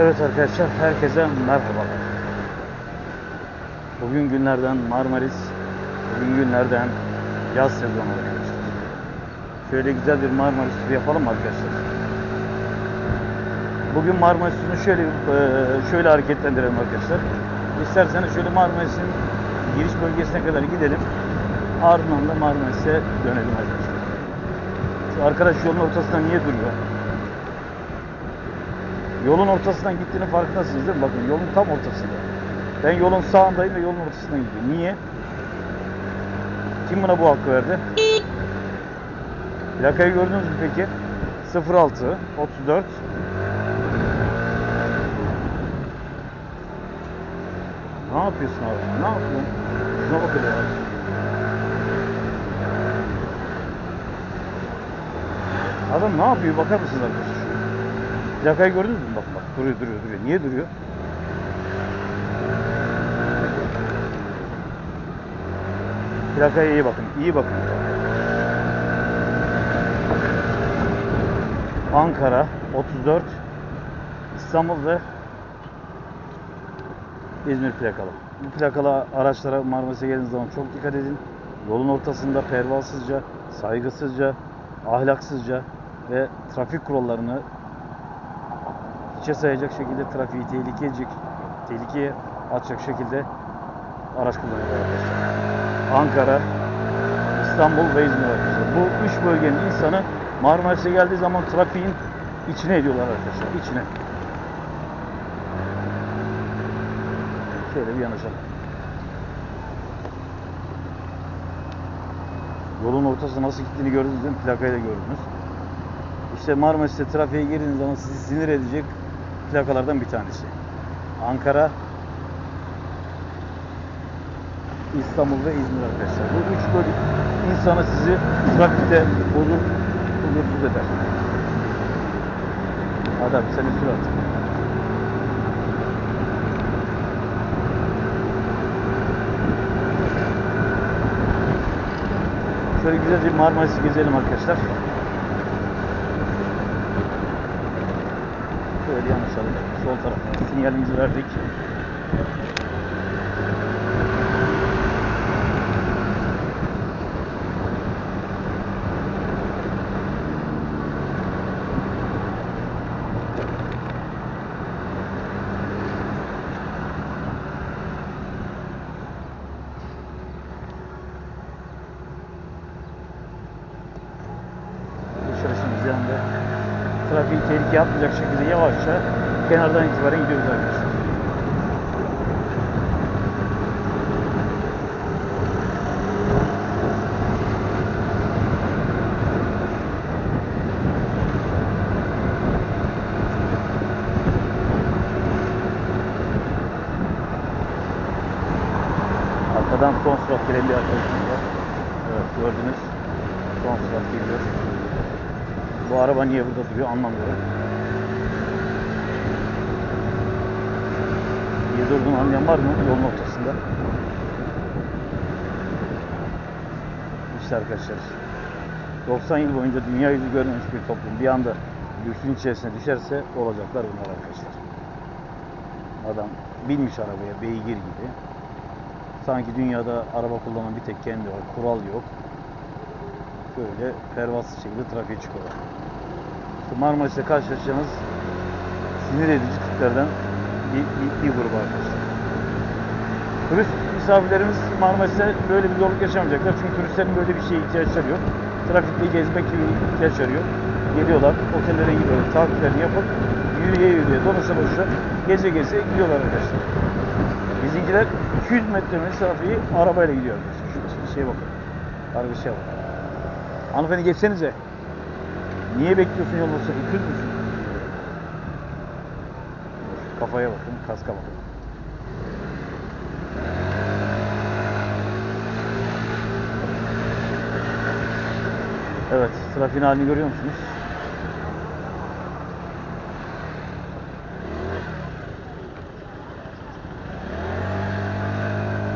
Evet arkadaşlar, herkese merhabalar. Bugün günlerden Marmaris, bugün günlerden yaz sezonu arkadaşlar. Şöyle güzel bir Marmaris yapalım arkadaşlar? Bugün Marmaris'ini şöyle eee, şöyle hareketlendirelim arkadaşlar. İsterseniz şöyle Marmaris'in giriş bölgesine kadar gidelim. Ardından da Marmaris'e dönelim arkadaşlar. Şu arkadaş yolun ortasında niye duruyor? Yolun ortasından gittiğini farkındasınız değil mi? Bakın yolun tam ortasında. Ben yolun sağındayım ve yolun ortasından gidiyorum. Niye? Kim buna bu hakkı verdi? Plakayı gördünüz mü peki? 06 34 Ne yapıyorsun abi? Ne yapıyorsun? Şuna bak hele ya. Adam ne yapıyor? Bakar mısınız arkadaşlar? Plakayı gördünüz mü? Bak bak duruyor duruyor duruyor. Niye duruyor? Plakaya iyi bakın. iyi bakın. Ankara 34 İstanbul ve İzmir plakalı. Bu plakalı araçlara Marmaris'e geldiğiniz zaman çok dikkat edin. Yolun ortasında pervasızca, saygısızca, ahlaksızca ve trafik kurallarını hiçe sayacak şekilde trafiği tehlikeye, tehlikeye atacak şekilde araç kullanıyorlar arkadaşlar. Ankara, İstanbul ve İzmir arkadaşlar. Bu üç bölgenin insanı Marmaris'e geldiği zaman trafiğin içine ediyorlar arkadaşlar. içine. Şöyle bir yanaşalım. Yolun ortasında nasıl gittiğini gördünüz değil mi? Plakayı da gördünüz. İşte Marmaris'te trafiğe girdiğiniz zaman sizi sinir edecek plakalardan bir tanesi. Ankara, İstanbul ve İzmir arkadaşlar. Bu üç bölge insanı sizi trafikte huzur, huzursuz eder. Abi seni sür artık. Şöyle güzelce Marmaris'i gezelim arkadaşlar. Şöyle yanaşalım. Sol tarafa sinyalimizi verdik. Trafiği tehlikeye atmayacak şekilde yavaşça kenardan itibaren gidiyoruz arkadaşlar. Arkadan son bir arkadaşımız var. Evet gördünüz. Son surat geliyor. Bu araba niye burada duruyor anlamıyorum. Niye durduğunu anlayan var mı yolun ortasında? İşte arkadaşlar. 90 yıl boyunca dünya yüzü görmemiş bir toplum bir anda lüksün içerisine düşerse olacaklar bunlar arkadaşlar. Adam binmiş arabaya beygir gibi. Sanki dünyada araba kullanan bir tek kendi var. Kural yok. Böyle pervasız şekilde trafiğe çıkıyorlar. İşte Marmaris'te karşılaşacağınız sinir edici tiplerden bir, bir, bir grup arkadaşlar. Turist misafirlerimiz Marmaris'te böyle bir zorluk yaşamayacaklar. Çünkü turistlerin böyle bir şeye ihtiyaçları yok. Trafikte gezmek gibi bir ihtiyaçları yok. Geliyorlar, otellere gidiyorlar, tatillerini yapıp yürüye yürüye, dolaşa dolaşa, geze geze gidiyorlar arkadaşlar. Bizimkiler 200 metre mesafeyi arabayla gidiyor arkadaşlar. Şu şeye bakın. Kargaşaya bakın. Hanımefendi geçsenize. Niye bekliyorsun ortasında? İkiz misin? Kafaya bakın, kaska bakın. Evet, trafiğin halini görüyor musunuz?